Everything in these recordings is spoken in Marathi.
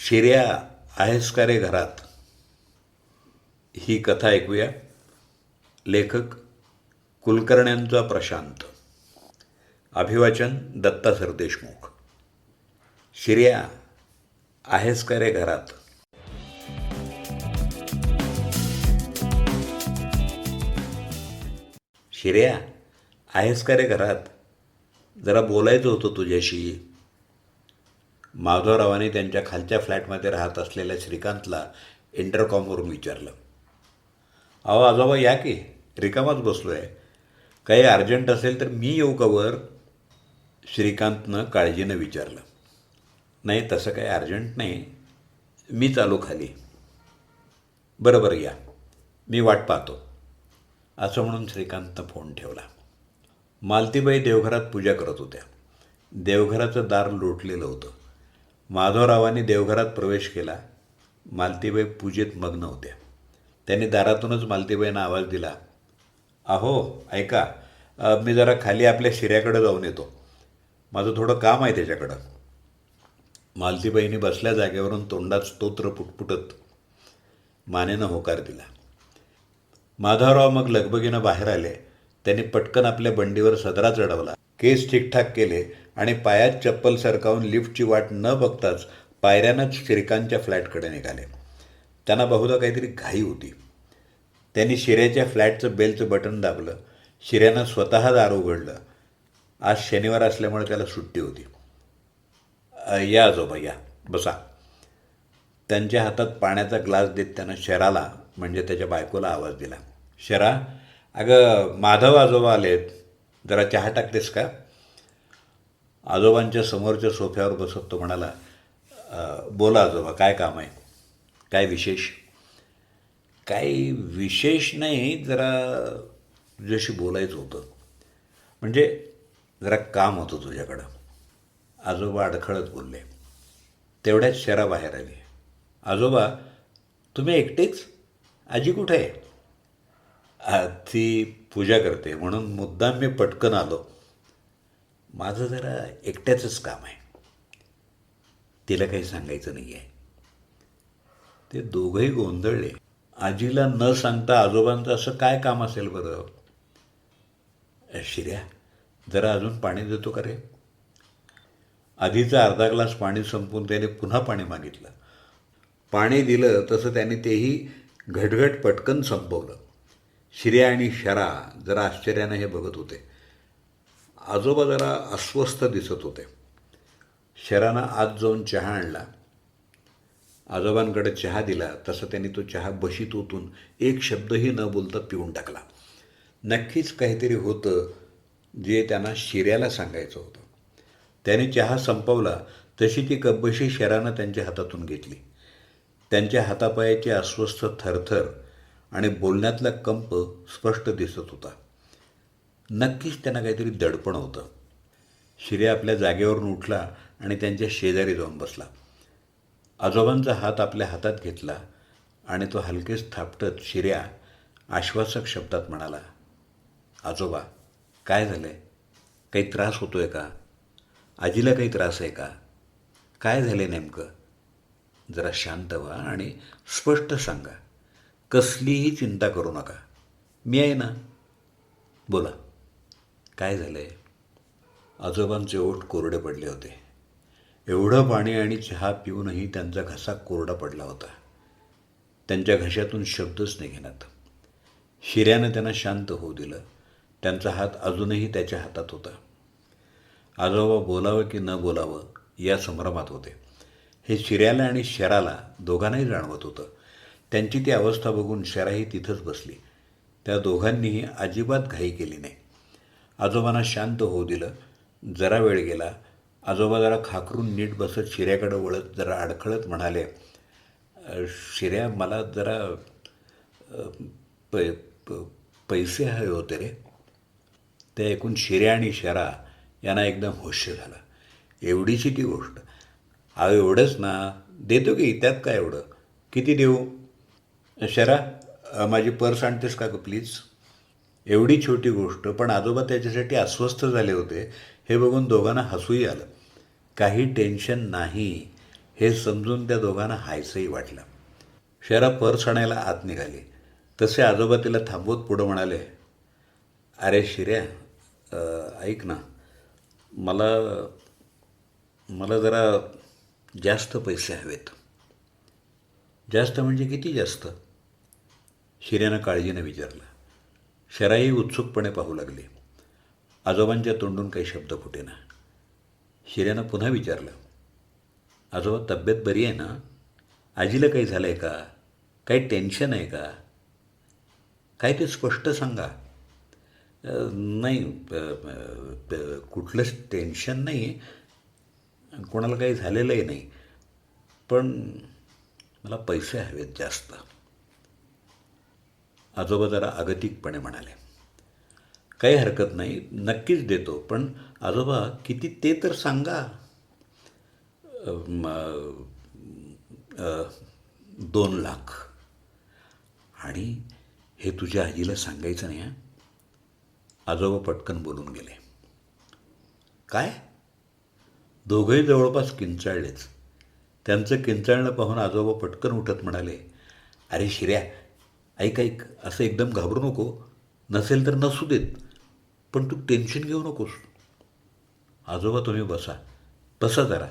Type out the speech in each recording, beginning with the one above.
शिर्या आहेस का रे घरात? ही कथा ऐकूया. लेखक कुलकर्ण्यांचा प्रशांत. अभिवाचन दत्ता सरदेशमुख. शिर्या आहेस का रे घरात? शिर्या आहेस का रे घरात? जरा बोलायचं होतं तुझ्याशी. माधवरावाने त्यांच्या खालच्या फ्लॅटमध्ये राहत असलेल्या श्रीकांतला इंटरकॉमवरून विचारलं. अहो आजोबा या की? रिकामाच बसलो आहे काही अर्जंट असेल तर मी येऊ कवर श्रीकांतनं काळजीनं विचारलं. नाही तसं काही अर्जंट नाही. मी चालू खाली. बरं बरं या. मी वाट पाहतो. असं म्हणून श्रीकांतनं फोन ठेवला. मालतीबाई देवघरात पूजा करत होत्या. देवघराचं दार लोटलेलं होतं. माधवरावांनी देवघरात प्रवेश केला. मालतीबाई पूजेत मग्न होत्या. त्यांनी दारातूनच मालतीबाईंना आवाज दिला अहो ऐका मी जरा खाली आपल्या शिऱ्याकडे जाऊन येतो. माझं थोडं काम आहे त्याच्याकडं. मालतीबाईंनी बसल्या जागेवरून तोंडात स्तोत्र पुटपुटत मानेनं होकार दिला. माधवराव मग लगबगीनं बाहेर आले. त्यांनी पटकन आपल्या बंडीवर सदरा चढवला केस ठीकठाक केले. आणि पायात चप्पल सरकावून लिफ्टची वाट न बघताच पायऱ्यानंच श्रीकांतच्या फ्लॅटकडे निघाले. त्यांना बहुधा काहीतरी घाई होती. त्यांनी शिऱ्याच्या फ्लॅटचं बेलचं बटन दाबलं. शिऱ्यानं स्वतः दार उघडलं. आज शनिवार असल्यामुळे त्याला सुट्टी होती. या आजोबा या. बसा. त्यांच्या हातात पाण्याचा ग्लास देत त्यानं शराला म्हणजे त्याच्या बायकोला आवाज दिला. शरा अगं माधव आजोबा आलेत. जरा चहा टाकतेस का? आजोबांच्या समोरच्या सोफ्यावर बसत तो म्हणाला बोला आजोबा काय काम आहे? काय विशेष? काही विशेष नाही जरा तुझ्याशी बोलायचं होतं. म्हणजे जरा काम होतं तुझ्याकडं. आजोबा अडखळत बोलले. तेवढ्याच शहरा बाहेर आली आजोबा तुम्ही एकटेच? आजी कुठे आहे? "आ, ती पूजा करते म्हणून मुद्दाम मी पटकन आलो. माझं जरा एकट्याचंच काम आहे. तिला काही सांगायचं नाही आहे ते दोघंही गोंधळले. आजीला न सांगता आजोबांचं असं काय काम असेल बरं? शिर्या जरा अजून पाणी देतो का रे? आधीचा अर्धा ग्लास पाणी संपून त्याने पुन्हा पाणी मागितलं. पाणी दिलं तसं त्याने तेही घटघट पटकन संपवलं. शिर्या आणि शरा जरा आश्चर्यानं हे बघत होते. आजोबा जरा अस्वस्थ दिसत होते. शरानं आत जाऊन चहा आणला. आजोबांकडे चहा दिला तसं त्यांनी तो चहा बशीत ओतून एक शब्दही न बोलता पिऊन टाकला. नक्कीच काहीतरी होतं जे त्यांना शिऱ्याला सांगायचं होतं. त्याने चहा संपवला तशी ती कब्बशी शरानं त्यांच्या हातातून घेतली. त्यांच्या हातापायाची अस्वस्थ थरथर आणि बोलण्यातला कंप स्पष्ट दिसत होता. नक्कीच त्यांना काहीतरी दडपण होतं. शिर्या आपल्या जागेवरून उठला आणि त्यांच्या शेजारी जाऊन बसला. आजोबांचा हात आपल्या हातात घेतला आणि तो हलकेच थापटत शिर्या आश्वासक शब्दात म्हणाला आजोबा काय झालं आहे काही त्रास होतो आहे का? आजीला काही त्रास आहे का? काय झालं आहे नेमकं? जरा शांत व्हा आणि स्पष्ट सांगा. कसलीही चिंता करू नका. मी आहे ना? बोला. काय झालं आहे आजोबांचे ओठ कोरडे पडले होते. एवढं पाणी आणि चहा पिऊनही त्यांचा घसा कोरडा पडला होता. त्यांच्या घशातून शब्दच निघेनात हिऱ्यानं त्यांना शांत होऊ दिलं. त्यांचा हात अजूनही त्याच्या हातात होता. आजोबा बोलावं की न बोलावं या संभ्रमात होते. हे शिऱ्याला आणि शराला दोघांनाही जाणवत होतं. त्यांची ती अवस्था बघून शराही तिथंच बसली. त्या दोघांनीही अजिबात घाई केली नाही. आजोबांना शांत होऊ दिलं. जरा वेळ गेला. आजोबा जरा खाकरून नीट बसत शिऱ्याकडं वळत जरा अडखळत म्हणाले शिऱ्या मला जरा पै प- पैसे हवे होते रे. ते ऐकून शिऱ्या आणि शरा यांना एकदम होश्य झाला. एवढीची ती गोष्ट? अहो एवढंच ना. देतो की त्यात काय एवढं? किती देऊ? शरा माझी पर्स आणतेस का ग प्लीज? एवढी छोटी गोष्ट पण आजोबा त्याच्यासाठी अस्वस्थ झाले होते हे बघून दोघांना हसूही आलं. काही टेन्शन नाही हे समजून त्या दोघांना हायसंही वाटलं. शहरा पर्स आणायला आत निघाली. तसे आजोबा तिला थांबवत पुढं म्हणाले अरे शिर्या ऐक ना मला मला जरा जास्त पैसे हवेत. जास्त म्हणजे किती जास्त? शिर्यानं काळजीनं विचारलं. शराई उत्सुकपणे पाहू लागली. आजोबांच्या तोंडून काही शब्द फुटेना. शिऱ्यानं पुन्हा विचारलं आजोबा तब्येत बरी आहे ना? आजीला काही झालं आहे का? काही टेन्शन आहे का? काय ते स्पष्ट सांगा. नाही कुठलंच टेन्शन नाही. कोणाला काही झालेलंही नाही. पण मला पैसे हवेत जास्त. आजोबा जरा अगतिकपणे म्हणाले काही हरकत नाही नक्कीच देतो पण आजोबा किती ते तर सांगा. दोन लाख. आणि हे तुझ्या आजीला सांगायचं नाही हं? आजोबा पटकन बोलून गेले. काय? दोघंही जवळपास किंचाळलेच. त्यांचं किंचाळणं पाहून आजोबा पटकन उठत म्हणाले अरे शिर्या ऐक ऐक असं एकदम घाबरू नको. नसेल तर नसू देत. पण तू टेन्शन घेऊ नकोस. आजोबा तुम्ही बसा. बसा जरा.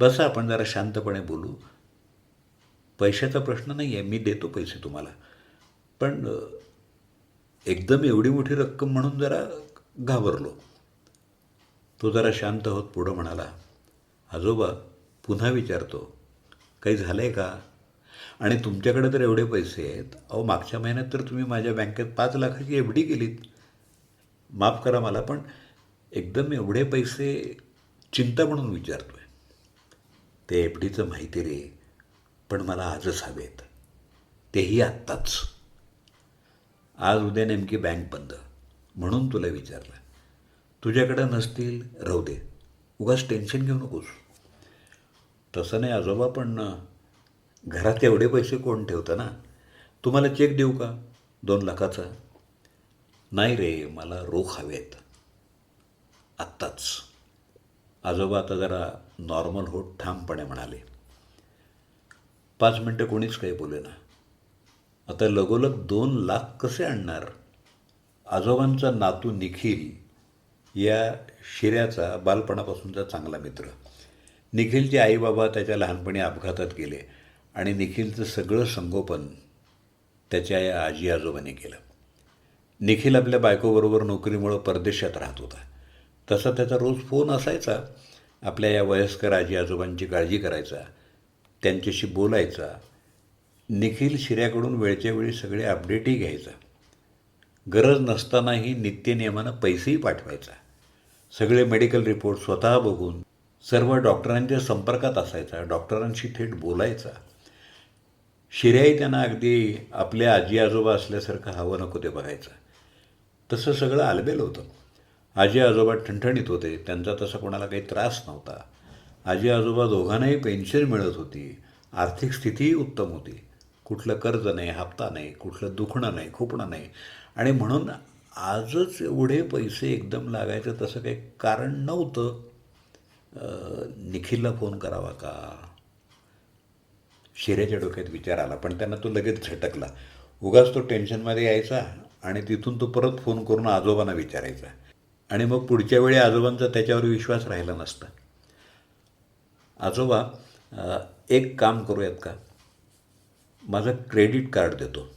बसा आपण जरा शांतपणे बोलू. पैशाचा प्रश्न नाही आहे मी देतो पैसे तुम्हाला. पण एकदम एवढी मोठी रक्कम म्हणून जरा घाबरलो. तो जरा शांत होत पुढं म्हणाला आजोबा पुन्हा विचारतो. काही झालं आहे का? आणि तुमच्याकडे तर एवढे पैसे आहेत. अहो मागच्या महिन्यात तर तुम्ही माझ्या बँकेत पाच लाखाची एफ डी केलीत. माफ करा मला पण एकदम एवढे पैसे चिंता म्हणून विचारतो आहे ते एफ डीचं माहिती रे पण मला आजच हवेत. तेही आत्ताच. आज उद्या नेमकी बँक बंद. म्हणून तुला विचारलं. तुझ्याकडं नसतील राहू दे. उगाच टेन्शन घेऊ नकोस. तसं नाही आजोबा पण घरात एवढे पैसे कोण ठेवतं ना? तुम्हाला चेक देऊ का? दोन लाखाचा. नाही रे मला रोख हवेत. आत्ताच. आजोबा आता जरा नॉर्मल होत ठामपणे म्हणाले. पाच मिनटं कोणीच काही बोले ना. आता लगोलग दोन लाख कसे आणणार? आजोबांचा नातू निखिल या शिऱ्याचा बालपणापासूनचा चांगला मित्र. निखिलचे आईबाबा त्याच्या लहानपणी अपघातात गेले. आणि निखिलचं सगळं संगोपन त्याच्या या आजी आजोबांनी केलं. निखिल आपल्या बायकोबरोबर नोकरीमुळं परदेशात राहत होता. तसा त्याचा रोज फोन असायचा आपल्या या वयस्कर आजी आजोबांची काळजी करायचा त्यांच्याशी बोलायचा निखिल शिऱ्याकडून वेळच्या वेळी सगळे अपडेटही घ्यायचा. गरज नसतानाही नित्यनियमानं पैसेही पाठवायचा. सगळे मेडिकल रिपोर्ट स्वतः बघून सर्व डॉक्टरांच्या संपर्कात असायचा डॉक्टरांशी थेट बोलायचा. शिर्याही त्यांना अगदी आपल्या आजी आजोबा असल्यासारखं हवं नको ते बघायचं. तसं सगळं आलबेल होतं. आजी आजोबा ठणठणीत होते. त्यांचा तसा कोणाला काही त्रास नव्हता. आजी आजोबा दोघांनाही पेन्शन मिळत होती. आर्थिक स्थितीही उत्तम होती. कुठलं कर्ज नाही हप्ता नाही कुठलं दुखणं नाही खुपणं नाही. आणि म्हणून आजच एवढे पैसे एकदम लागायचं तसं काही कारण नव्हतं. निखिलला फोन करावा का? शिऱ्याच्या डोक्यात विचार आला पण त्यांना तो लगेच झटकला. उगाच तो टेन्शनमध्ये यायचा आणि तिथून तो परत फोन करून आजोबांना विचारायचा. आणि मग पुढच्या वेळी आजोबांचा त्याच्यावर विश्वास राहिला नसता. आजोबा एक काम करूयात का? माझं क्रेडिट कार्ड देतो.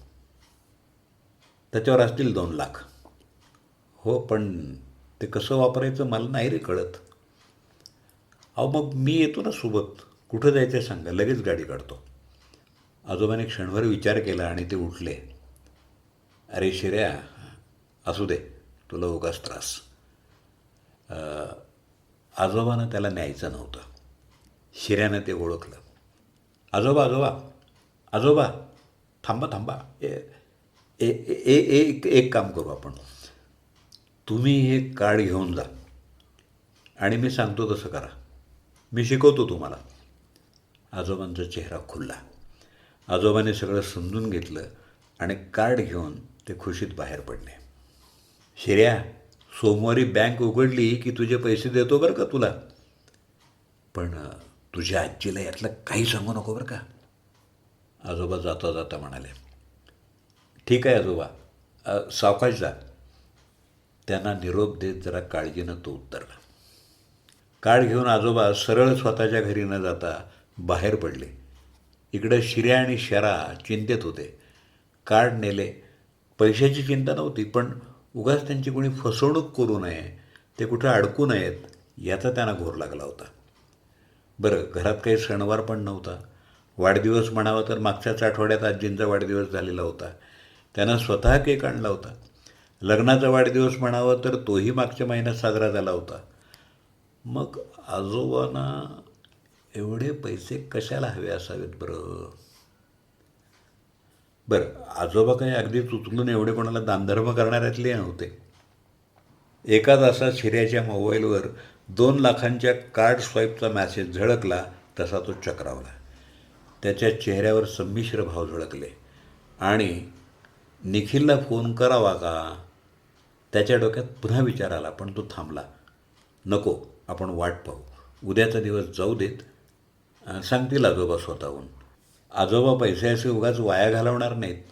त्याच्यावर असतील दोन लाख. हो पण ते कसं वापरायचं मला नाही रे कळत. अहो मग मी येतो ना सोबत. कुठं जायचं आहे सांगा लगेच गाडी काढतो. आजोबाने क्षणभर विचार केला आणि ते उठले. अरे शिर्या असू दे तुला उगाच त्रास. आजोबानं त्याला न्यायचं नव्हतं. शिर्यानं ते ओळखलं. आजोबा आजोबा आजोबा थांबा थांबा. ए ए ए ए- एक एक काम करू आपण. तुम्ही हे कार्ड घेऊन जा आणि मी सांगतो तसं करा. मी शिकवतो तुम्हाला. आजोबांचा चेहरा खुलला. आजोबाने सगळं समजून घेतलं आणि कार्ड घेऊन ते खुशीत बाहेर पडले. शिर्या सोमवारी बँक उघडली की तुझे पैसे देतो बरं का तुला? पण तुझ्या आजीला यातलं काही सांगू नको बरं का? आजोबा जाता जाता म्हणाले ठीक आहे आजोबा सावकाश जा. त्यांना निरोप देत जरा काळजीनं तो उत्तरला कार्ड घेऊन आजोबा सरळ स्वतःच्या घरी न जाता बाहेर पडले. इकडं शिऱ्या आणि शरा चिंतेत होते. कार्ड नेले. पैशाची चिंता नव्हती पण उगाच त्यांची कोणी फसवणूक करू नये ते कुठं अडकू नयेत याचा त्यांना घोर लागला होता. बरं घरात काही सणवार पण नव्हता. वाढदिवस म्हणावा तर मागच्याच आठवड्यात आजींचा वाढदिवस झालेला होता. त्यानं स्वतः केक आणला होता. लग्नाचा वाढदिवस म्हणावा तर तोही मागच्या महिन्यात साजरा झाला होता. मग आजोबांना एवढे पैसे कशाला हवे असावेत बरं? बरं आजोबा काही अगदी उचलून एवढे कोणाला दानधर्म करणाऱ्यातले नव्हते. एका तासात शिर्याच्या मोबाईलवर दोन लाखांच्या कार्ड स्वाईपचा मॅसेज झळकला तसा तो चक्रावला. त्याच्या चेहऱ्यावर संमिश्र भाव झळकले. आणि निखिलला फोन करावा का? त्याच्या डोक्यात पुन्हा विचार आला पण तो थांबला. नको आपण वाट पाहू. उद्याचा दिवस जाऊ देत सांगतील आजोबा स्वतःहून. आजोबा पैसे असे उगाच वाया घालवणार नाहीत.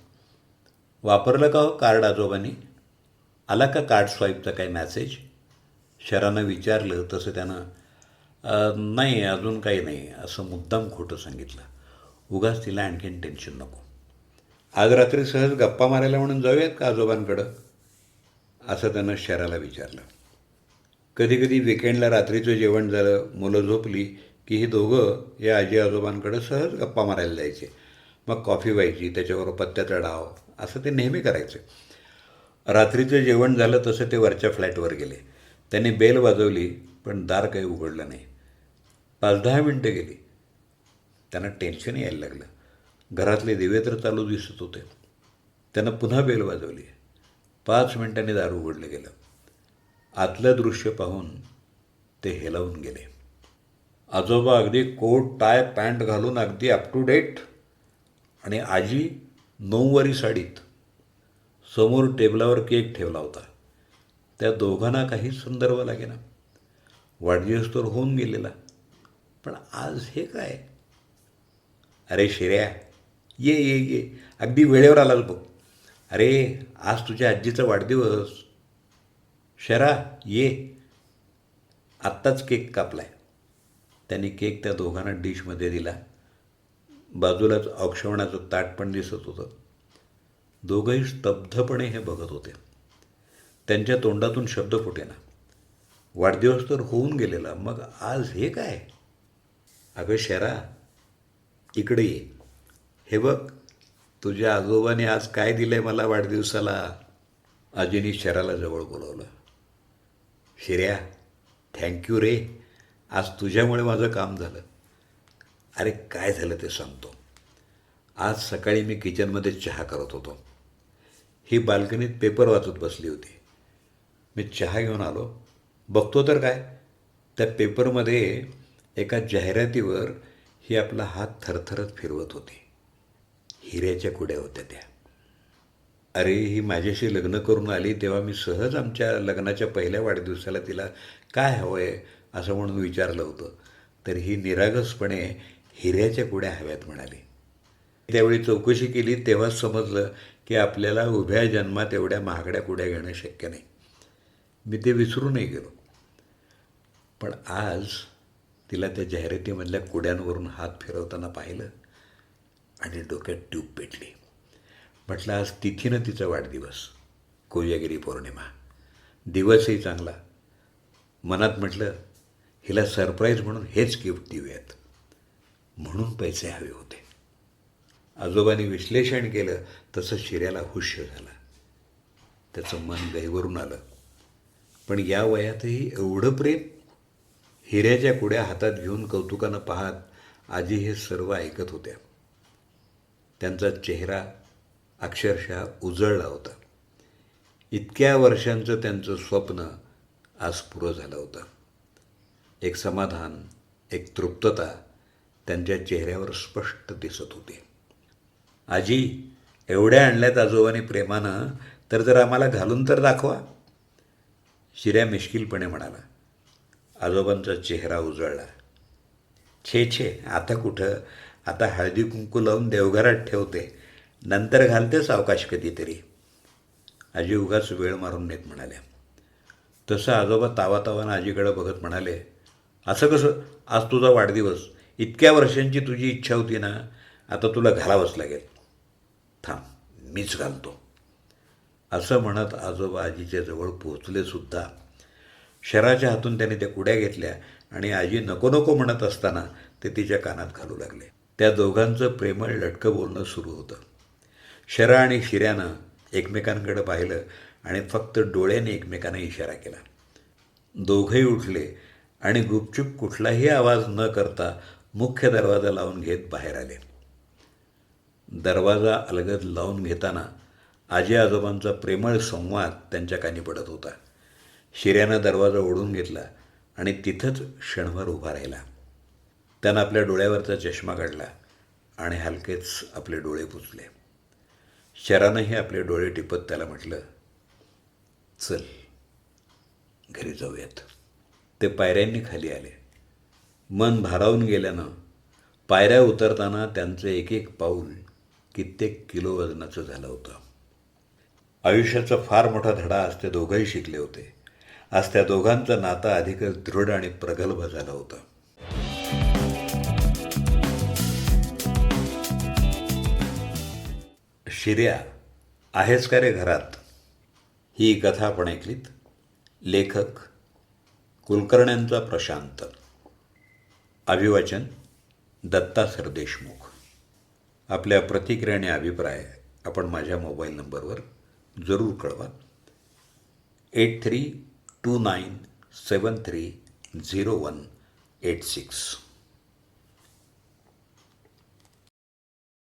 वापरलं का हो कार्ड आजोबांनी? आला का कार्ड स्वाईपचा काही मॅसेज शरानं विचारलं तसं त्यानं नाही अजून काही नाही असं मुद्दाम खोटं सांगितलं. उगाच तिला आणखीन टेन्शन नको. आज रात्री सहज गप्पा मारायला म्हणून जाऊयात का आजोबांकडं? असं त्यानं शराला विचारलं. कधी कधी विकेंडला रात्रीचं जेवण झालं मुलं झोपली की ही दोघं या आजी आजोबांकडं सहज गप्पा मारायला जायचे. मग कॉफी व्हायची त्याच्यावर पत्त्याचा डाव असं ते नेहमी करायचे. रात्रीचं जेवण झालं तसं ते वरच्या फ्लॅटवर गेले. त्यांनी बेल वाजवली पण दार काही उघडलं नाही. पाच दहा मिनटं गेली. त्यांना टेन्शन यायला लागलं. घरातले दिवे तर चालू दिसत होते. त्यांना पुन्हा बेल वाजवली. पाच मिनिटांनी दार उघडलं गेलं. आतलं दृश्य पाहून ते हेलावून गेले. आजोबा अगदी कोट टाय पॅन्ट घालून अगदी अप टू डेट आणि आजी नऊवारी साडीत समोर टेबलावर केक ठेवला होता. त्या दोघांना काहीच संदर्भ लागेना. वाढदिवस तर होऊन गेलेला. पण आज हे काय? अरे शिर्या ये ये ये. अगदी वेळेवर आलास बघ. अरे आज तुझ्या आजीचा वाढदिवस. शरा ये. आत्ताच केक कापलाय. त्यांनी केक त्या दोघांना डिशमध्ये दिला. बाजूलाच औक्षवणाचं ताट पण दिसत होतं. दोघंही स्तब्धपणे हे बघत होते. त्यांच्या तोंडातून शब्द फुटेना. वाढदिवस तर होऊन गेलेला मग आज हे काय? अगं शरा इकडे ये. हे बघ तुझ्या आजोबाने आज काय दिलंय मला वाढदिवसाला? आजीने शराला जवळ बोलवलं. शिर्या थँक्यू रे. आज तुझ्यामुळे माझं काम झालं. अरे काय झालं ते सांगतो. आज सकाळी मी किचनमध्ये चहा करत होतो. ही बाल्कनीत पेपर वाचत बसली होती. मी चहा घेऊन आलो. बघतो तर काय त्या पेपरमध्ये एका जाहिरातीवर ही आपला हात थरथरत फिरवत होती. हिऱ्याच्या कुड्या होत्या त्या. अरे ही माझ्याशी लग्न करून आली तेव्हा मी सहज आमच्या लग्नाच्या पहिल्या वाढदिवसाला तिला काय हवं आहे असं म्हणून विचारलं होतं. तर ही निरागसपणे हिऱ्याच्या कुड्या हव्यात म्हणाली. त्यावेळी चौकशी केली तेव्हाच समजलं की आपल्याला उभ्या जन्मात एवढ्या महागड्या कुड्या घेणं शक्य नाही. मी ते विसरूनही गेलो. पण आज तिला त्या जाहिरातीमधल्या कुड्यांवरून हात फिरवताना पाहिलं आणि डोक्यात ट्यूब पेटली. म्हटलं आज तिथीनं तिचा वाढदिवस. कोजागिरी पौर्णिमा. दिवसही चांगला. मनात म्हटलं हिला सरप्राईज म्हणून हेच गिफ्ट देऊयात. म्हणून पैसे हवे होते. आजोबांनी विश्लेषण केलं तसं शिऱ्याला हुश्य झालं. त्याचं मन गैवरून आलं. पण या वयातही एवढं प्रेम? हिऱ्याच्या कुड्या हातात घेऊन कौतुकानं पाहत आजी हे सर्व ऐकत होत्या. त्यांचा चेहरा अक्षरशः उजळला होता. इतक्या वर्षांचं त्यांचं स्वप्न आज पुरं झालं होतं. एक समाधान एक तृप्तता त्यांच्या चेहऱ्यावर स्पष्ट दिसत होती. आजी एवढ्या आणल्यात आजोबाने प्रेमानं तर जर आम्हाला घालून तर दाखवा. शिऱ्या मिश्किलपणे म्हणाला. आजोबांचा चेहरा उजळला. छे छे आता कुठं? आता हळदी कुंकू लावून देवघरात ठेवते. नंतर घालते सावकाश कधीतरी. आजी उगाच वेळ मारून नेत म्हणाल्या. तसं आजोबा तावातावानं आजीकडे बघत म्हणाले असं कसं? आज तुझा वाढदिवस. इतक्या वर्षांची तुझी इच्छा होती ना आता तुला घालावंच लागेल. थांब मीच घालतो. असं म्हणत आजोबा आजीच्या जवळ पोचले सुद्धा. शराच्या हातून त्याने त्या कुड्या घेतल्या आणि आजी नको नको म्हणत असताना ते तिच्या कानात घालू लागले. त्या दोघांचं प्रेमळ लटकं बोलणं सुरू होतं. शरा आणि शिऱ्यानं एकमेकांकडे पाहिलं आणि फक्त डोळ्याने एकमेकांना इशारा केला. दोघंही उठले आणि गुपचूप कुठलाही आवाज न करता मुख्य दरवाजा लावून घेत बाहेर आले. दरवाजा अलगद लावून घेताना आजी आजोबांचा प्रेमळ संवाद त्यांच्या कानी पडत होता. शिऱ्यानं दरवाजा ओढून घेतला आणि तिथंच क्षणभर उभा राहिला. त्यानं आपल्या डोळ्यावरचा चष्मा काढला आणि हलकेच आपले डोळे पुचले शरानंही आपले डोळे टिपत त्याला म्हटलं चल घरी जाऊयात. ते पायऱ्यांनी खाली आले. मन भारावून गेल्यानं पायऱ्या उतरताना त्यांचं एक एक पाऊल कित्येक किलो वजनाचं झालं होतं. आयुष्याचा फार मोठा धडा आज ते दोघंही शिकले होते. आज त्या दोघांचं नातं अधिकच दृढ आणि प्रगल्भ झालं होतं. शिर्या आहेस का रे घरात? ही कथा आपण ऐकलीत. लेखक कुलकर्ण्यांचा प्रशांत. अभिवाचन दत्ता सरदेशमुख. आपल्या प्रतिक्रिया आणि अभिप्राय आपण माझ्या मोबाईल नंबरवर जरूर कळवा. Eight three two nine seven three zero one eight six.